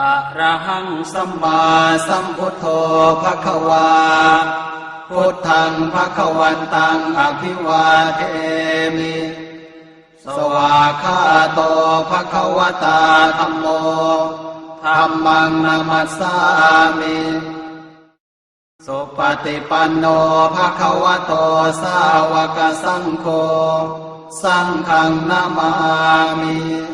อะระหังสัมมาสัมพุทโธภะคะวา พุทธังภะคะวันตังอภิวาเทมิ สวาคาโตภะคะวตาธัมโมธัมมังนามัสสามิสุปฏิปันโนภะคะวะโตสาวกสังโฆ สังฆังนามามิ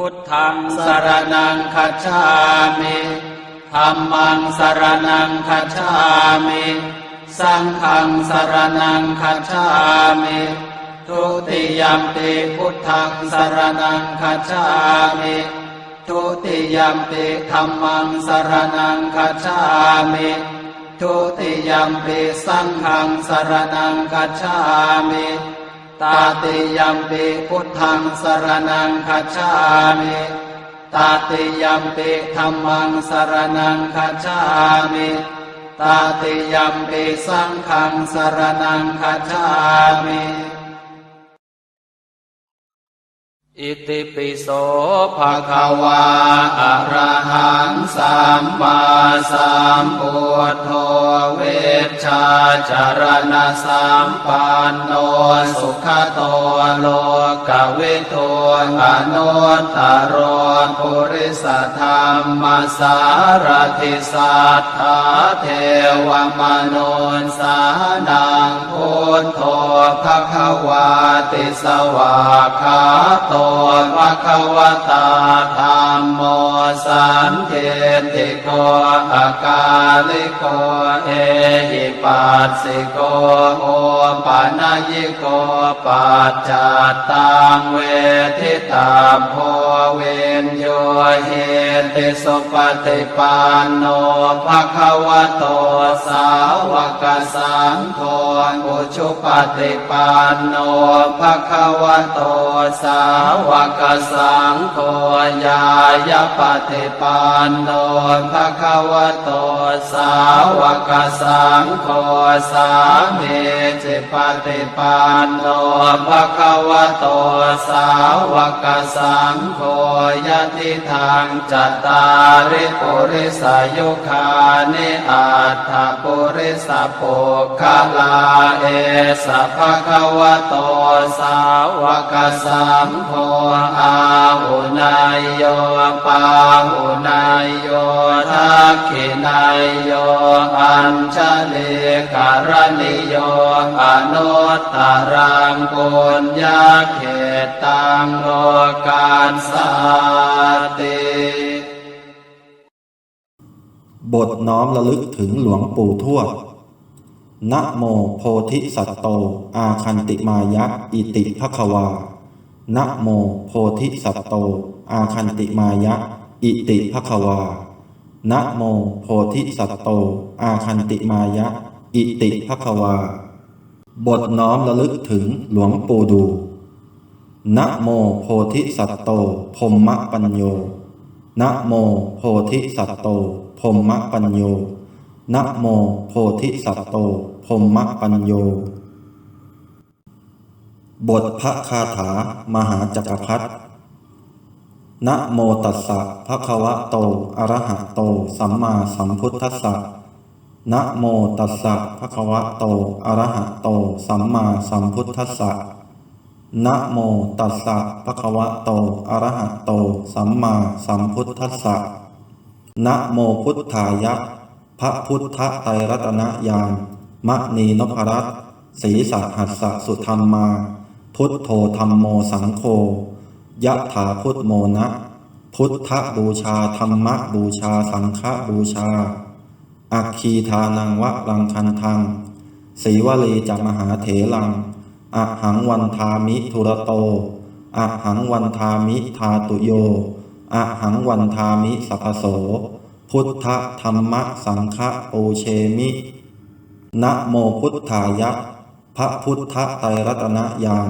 พุทธังสรนังคัจฉามิธัมมังสรนังคัจฉามิสังฆังสรนังคัจฉามิทุติยมปิพุทธังสรนังคัจฉามิทุติยมปิธัมมังสรนังคัจฉามิทุติยมปิสังฆังสรนังคัจฉามิ ตาติยัมปิพุทธังสรนังคัจฉามิตาติยัมปิธรรมังสรนังคัจฉามิตาติยัมปิสังฆังสรนังคัจฉามิ อิติปิโสภะคะวาอะระหังสัมมาสัมพุทโธเวชชาจารณะสัมปันโนสุขโตโลกเวิทูอนุตตรปุริสธรรมสารทิสัทธาเทวมนุนสานังพุทโธภะคะวาติสวาคาโตภะคะวตาธรรมโมสันเทติโกอากาลิโกเอหิปัสสิโกโอปานายิโกปัจจัตตังเวทิตาโพเวนโยเหติสุปฏิปันโนภะคะวะโตสาวกสังโฆอุชุปฏิปันโนภะคะวะโตสาววกสังโฆญายปฏิปันโนภะคะวะโตสาวกสังโฆสามีจิปฏิปันโนภะคะวะโตสาวกสังโฆยะติทางจัตตาริปุริสายุคานิอัตถปุริสปุคลาเอสะภะคะวะโตสาวกสังโฆอาหุนายโยปาหุนายโยทักขินายโยอัญชลีการณิโยอนุตตรังปุญญาเขตตังโลกานสาติบทน้อมระลึกถึงหลวงปู่ทวดนะโมโพธิสัตโต อาคันติมายะ อิติภควา นะโมโพธิสัตโต อาคันติมายะ อิติภควานะโมโพธิสัตโต อาคันติมายะ อิติภควา บทน้อมระลึกถึงหลวงปู่ดูนะโมโพธิสัตโตพรหมปัญโยนะโมโพธิสัตโตพรหมปัญโยนะโมโพธิสัตโตพรหมปัญโย บทพระคาถามหาจักรพรรดินะโมตัสสะภะคะวะโต อะระหะโต สัมมาสัมพุทธัสสะนะโมตัสสะภะคะวะโต อะระหะโต สัมมาสัมพุทธัสสะนะโมตัสสะภะคะวะโต อะระหะโต สัมมาสัมพุทธัสสะนะโมพุทธายะ พระพุทธไตรรัตนญาณมณีนพรัตน์ศรีสัหัสสะสุธรรมา พุทโธธรรมโมสังโฆยะถาพุทโมนะ พุทธบูชาธรรมบูชาสังฆบูชา อัคคีทานังวะรังคันทังสีวลีจามหาเถลังอะหังวันทามิทุระโตอะหังวันทามิทาตุโยอะหังวันทามิสัพโส พุทธธรรมสังฆปูเชมิ นะโมพุทธายะ พระพุทธไตรรัตนญาณ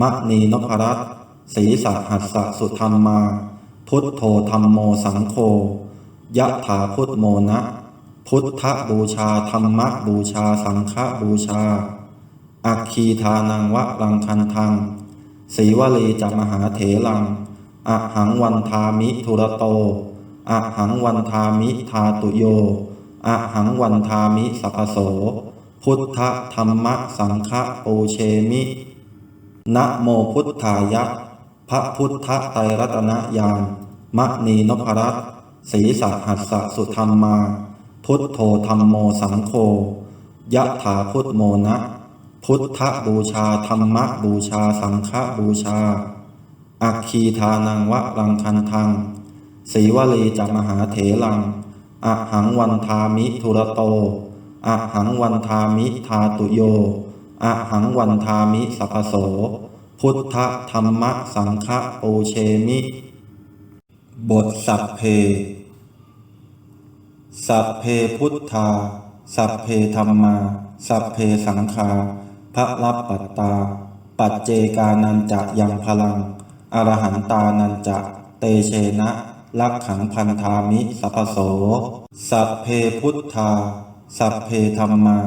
มะนีนพรัตน์ศรีสัหัสสะสุธรรมา พุทโธธรรมโมสังโฆยะถาพุทโมนะ พุทธบูชาธรรมบูชาสังฆบูชา อัคคีทานังวะรังคันทังสีวลีจะมหาเถลังอะหังวันทามิทุระโตอะหังวันทามิทาตุโยอะหังวันทามิสัพโส พุทธธรรมสังฆปูเชมินะโมพุทธายะ พระพุทธไตรรัตนญาณมะนีนพรัตศีสัหัสสะสุธรรมา พุทโธธรรมโมสังโฆยะถาพุทโมนะ พุทธบูชาธรรมบูชาสังฆบูชา อัคคีทานังวะรังคันทังสีวลีจะมหาเถลัง อหังวันทามิทุระโต อะหังวันทามิทาตุโยอะหังวันทามิสัพโส พุทธธรรมสังฆปูเชมิ บทสัพเพ สัพเพพุทธา สัพเพธรรมา สัพเพสังฆาพระรับปัตตา ปัจเจกานันจะยังพลัง อรหันตานันจะเตเชนะลักขังพันธามิสัพโส สัพเพพุทธา สัพเพธรรมา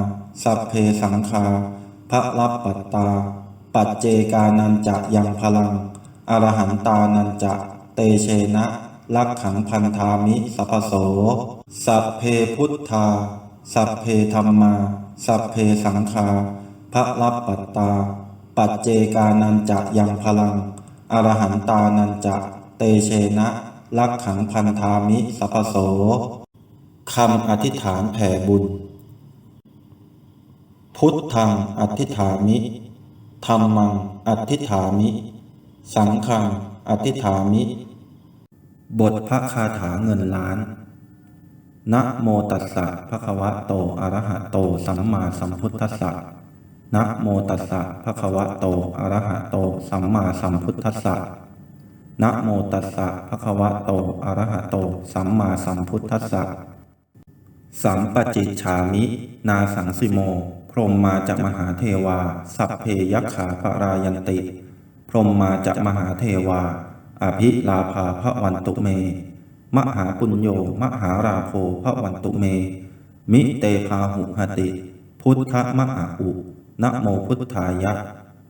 สัพเพสังฆาพระรับปัตตา ปัจเจกานันจะยังพลัง อรหันตานันจะ เตเชนะ ลักขังพันธามิสัพโส สัพเพพุทธา สัพเพธรรมา สัพเพสังฆาพระรับปัตตา ปัจเจกานันจะยังพลัง อรหันตานันจะ เตเชนะ ลักขังพันธามิสัพโส คำอธิษฐานแผ่บุญ พุทธังอธิษฐามิธรรมังอธิษฐามิ สังฆังอธิษฐามิ บทพระคาถาเงินล้าน นะโมตัสสะภะคะวะโตอะระหะโตสัมมาสัมพุทธัสสะนะโมตัสสะภะคะวะโตอะระหะโตสัมมาสัมพุทธัสสะนะโมตัสสะภะคะวะโตอะระหะโตสัมมาสัมพุทธัสสะ สัมปจิชามิ นาสังสิโม พรหมมาจากมหาเทวา สัพเพยักขาปรายันติ พรหมมาจากมหาเทวา อภิลาภาพระวันตุเม มหาปุญโยมหาราโภพระวันตุเม มิเตพาหุหติ พุทธมหาอุนะโมพุทธายะ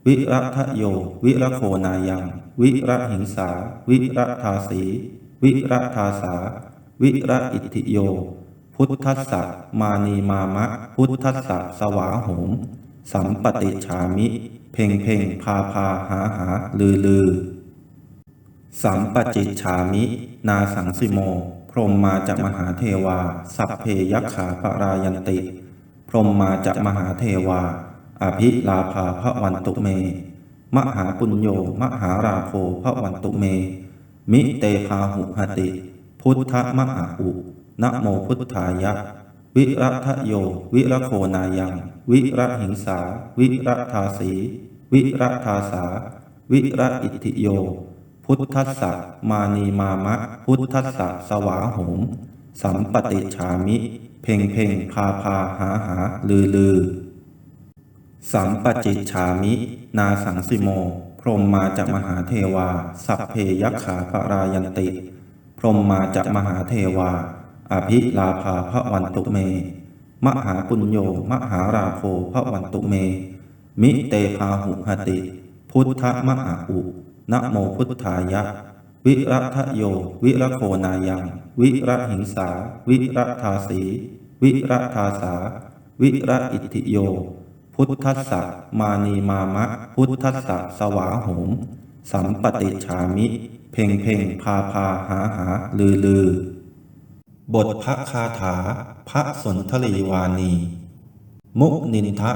วิรัทโย วิรโคนายัง วิระหิงสา วิระทาสี วิระทาสา วิระอิทิโย พุทธัสสะมานีมามะ พุทธัสสะสวาหมสัมปติฉามิ เพ่งเพ่งพาพาหาหาลือลือ สัมปจิชามิ นาสังสิโม พรหมมาจากมหาเทวา สัพเพยักขาปรายันติ พรหมมาจากมหาเทวา อภิลาภาพระวันตุเม มหาปุญโยมหาราโภพระวันตุเม มิเตพาหุหติ พุทธมหาอุ นะโมพุทธายะ วิรัทโย วิรโคนายัง วิระหิงสา วิระทาสี วิระทาสา วิระอิทธิโย พุทธัสสะมานีมามะ พุทธัสสะสวาหมสัมปติฉามิ เพ่งเพ่งพาพาหาหาลือลือ สัมปจิชามิ นาสังสิโม พรหมมาจากมหาเทวา สัพเพยักขาปรายันติ พรหมมาจากมหาเทวา อภิลาภาพระวันตุเม มหาปุญโยมหาราโภพระวันตุเม มิเตพาหุหติ พุทธมหาอุนะโมพุทธายะ วิรัทโย วิรโคนายัง วิรหิงสา วิรทาสี วิรทาสา วิรอิทิโย พุทธัสสะมานีมามะ พุทธัสสะสวาหมสัมปติฉามิ เพ่งเพ่งพาพาหาหาลือลือ บทพระคาถาพระสนทลีวานี มุนินทะ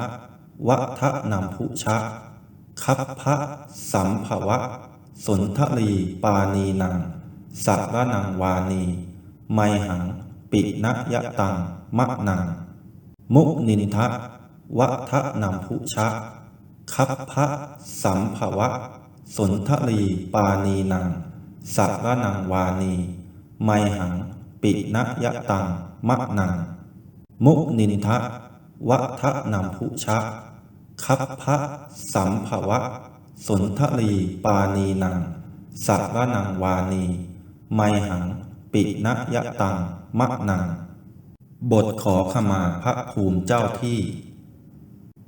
วะทะนัมพุชะคับพพะสัมภวะ สนทลีปานีนังสัรนังวานี ไมหัง ปิณยตังมะนังมุนินทะวะทะนัมพุชะคับพพะสัมภวะ สนทลีปานีนังสักระนังวานี ไมหัง ปิณยตังมะนัง มุนินทะวะทะนัมพุชะคัพพะสัมภวะ สนทลีปานีนัง สักระนังวานี ไมหัง ปิณยตังมะนัง บทขอขมาพระภูมิเจ้าที่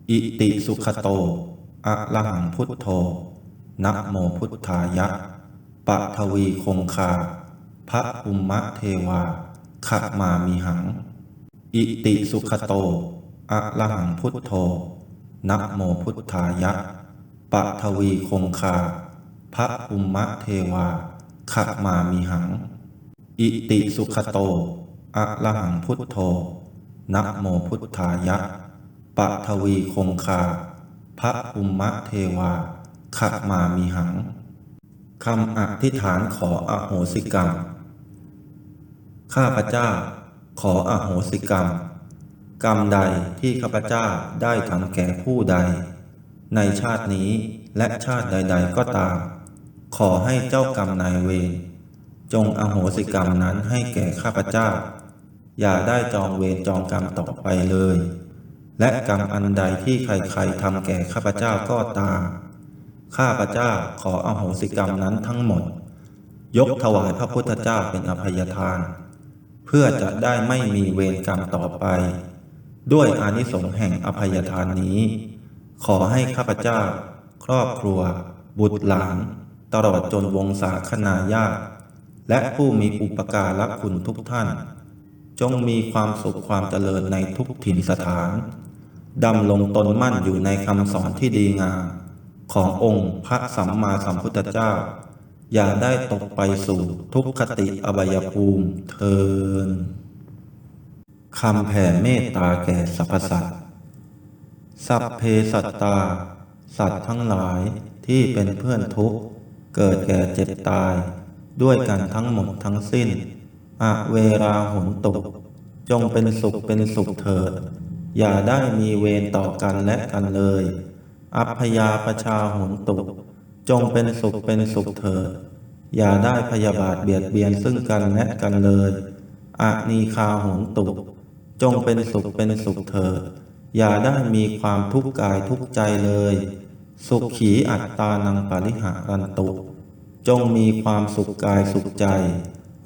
อิติสุขโตอะระหังพุทโธนะโมพุทธายะปะทวีคงคา พระภูมะเทวาขะมามีหัง อิติสุขโต อะระหังพุทโธนะโมพุทธายะ ปะทวีคงคา พระภูมะเทวาขะมามีหัง อิติสุขโต อะระหังพุทโธนะโมพุทธายะ ปะทวีคงคา พระภูมะเทวาขะมามีหังคำอธิษฐานขออโหสิกรรม ข้าพเจ้า ขออโหสิกรรม กรรมใดที่ข้าพเจ้าได้ทำแก่ผู้ใด ในชาตินี้และชาติใด ๆ ก็ตาม ขอให้เจ้ากรรมนายเวรจงอโหสิกรรมนั้นให้แก่ข้าพเจ้า อย่าได้จองเวรจองกรรมต่อไปเลย และกรรมอันใดที่ใครๆทำแก่ข้าพเจ้าก็ตาม ข้าพเจ้าขออโหสิกรรมนั้นทั้งหมด ยกถวายพระพุทธเจ้าเป็นอภัยทาน เพื่อจะได้ไม่มีเวรกรรมต่อไป ด้วยอานิสงส์แห่งอภัยทานนี้ ขอให้ข้าพเจ้า ครอบครัว บุตรหลาน ตลอดจนวงศาคณาญาติและผู้มีอุปการะคุณทุกท่าน จงมีความสุขความเจริญในทุกถิ่นสถานดำลงตนมั่นอยู่ในคำสอนที่ดีงามขององค์พระสัมมาสัมพุทธเจ้า อย่าได้ตกไปสู่ทุกขติอบายภูมิเทินคำแผ่เมตตาแก่สรรพสัตว์สัพเพสัตตา สัตว์ทั้งหลายที่เป็นเพื่อนทุกข์ เกิดแก่เจ็บตาย ด้วยกันทั้งหมดทั้งสิ้นอะเวราหนตุก จงเป็นสุขเป็นสุขเถิด อย่าได้มีเวรต่อกันและกันเลย อัพยาประชาหนตุก จงเป็นสุขเป็นสุขเถิด อย่าได้พยาบาทเบียดเบียนซึ่งกันและกันเลยอะนีคาหนตุก จงเป็นสุขเป็นสุขเถิด อย่าได้มีความทุกข์กายทุกข์ใจเลย สุขขีอัตตานังปริหารันตุ จงมีความสุขกายสุขใจ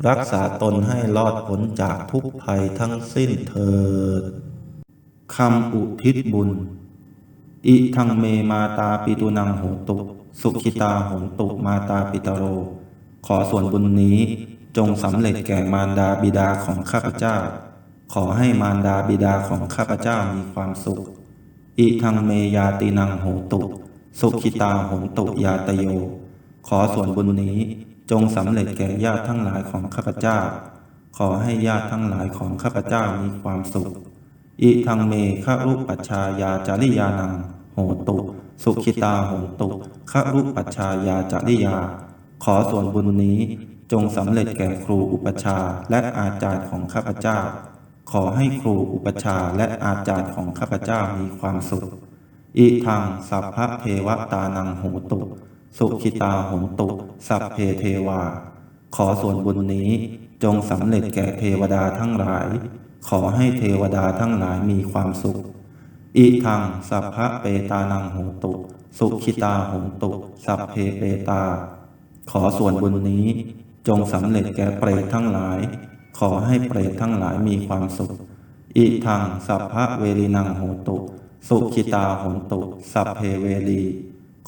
รักษาตนให้รอดพ้นจากทุกภัยทั้งสิ้นเถิดคำอุทิศบุญ อิทังเมมาตาปิตุนังโหตุ สุขิตาโหตุมาตาปิตโร ขอส่วนบุญนี้จงสำเร็จแก่มารดาบิดาของข้าพเจ้า ขอให้มารดาบิดาของข้าพเจ้ามีความสุข อิทังเมยาตินังโหตุ สุขิตาโหตุยาตโย ขอส่วนบุญนี้จงสำเร็จแก่ญาติทั้งหลายของข้าพเจ้า ขอให้ญาติทั้งหลายของข้าพเจ้ามีความสุข อิทังเมฆรุปัชายาจาริยานัง โหตุ สุขิตาโหตุฆรุปัชายาจาริยา ขอส่วนบุญนี้จงสำเร็จแก่ครูอุปชาและอาจารย์ของข้าพเจ้า ขอให้ครูอุปชาและอาจารย์ของข้าพเจ้ามีความสุข อิทังสัพพะเทวตานังโหตุ สุขิตาโหตุ สัพเพเทวา ขอส่วนบุญนี้จงสำเร็จแก่เทวดาทั้งหลาย ขอให้เทวดาทั้งหลายมีความสุข อิทังสัพพะเปตานังโหตุ สุขิตาโหตุ สัพเพเปตา ขอส่วนบุญนี้จงสำเร็จแก่เปรตทั้งหลาย ขอให้เปรตทั้งหลายมีความสุข อิทังสัพพะเวรีนังโหตุ สุขิตาโหตุ สัพเพเวรี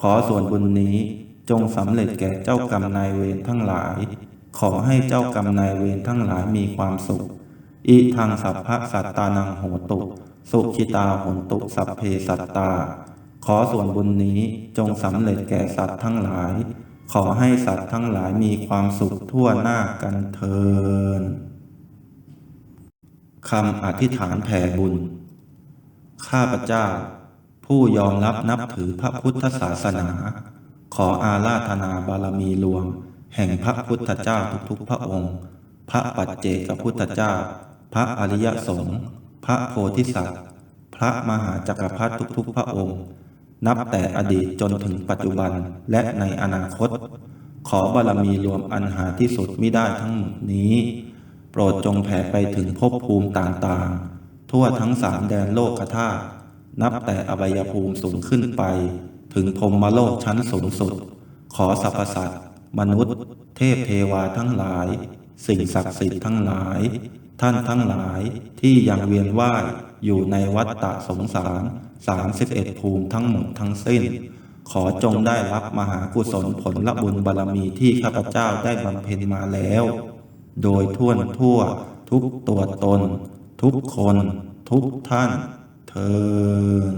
ขอส่วนบุญนี้จงสำเร็จแก่เจ้ากรรมนายเวรทั้งหลาย ขอให้เจ้ากรรมนายเวรทั้งหลายมีความสุข อิทังสัพพะสัตตานังโหตุ สุขิตาโหตุสัพเพสัตตา ขอส่วนบุญนี้จงสำเร็จแก่สัตว์ทั้งหลาย ขอให้สัตว์ทั้งหลายมีความสุขทั่วหน้ากันเทินคำอธิษฐานแผ่บุญ ข้าพเจ้า ผู้ยอมรับนับถือพระพุทธศาสนา ขออาราธนาบารมีรวม แห่งพระพุทธเจ้าทุกๆพระองค์ พระปัจเจกพุทธเจ้า พระอริยสงฆ์พระโพธิสัตว์ พระมหาจักรพรรดิทุกๆ พระองค์ นับแต่อดีตจนถึงปัจจุบันและในอนาคต ขอบารมีรวมอันหาที่สุดมิได้ทั้งหมดนี้ โปรดจงแผ่ไปถึงภพภูมิต่างๆ ทั่วทั้งสามแดนโลกธาตุนับแต่อบายภูมิสูงขึ้นไป ถึงพรหมโลกชั้นสูงสุด ขอสรรพสัตว์มนุษย์ เทพเทวาทั้งหลาย สิ่งศักดิ์สิทธิ์ทั้งหลาย ท่านทั้งหลายที่ยังเวียนว่ายอยู่ในวัฏฏะสงสาร31 ภูมิทั้งหมดทั้งสิ้น ขอจงได้รับมหากุศลผลละบุญบารมีที่ข้าพเจ้าได้บำเพ็ญมาแล้ว โดยทั่วทั่ว ทุกตัวตน ทุกคน ทุกท่าน เทิน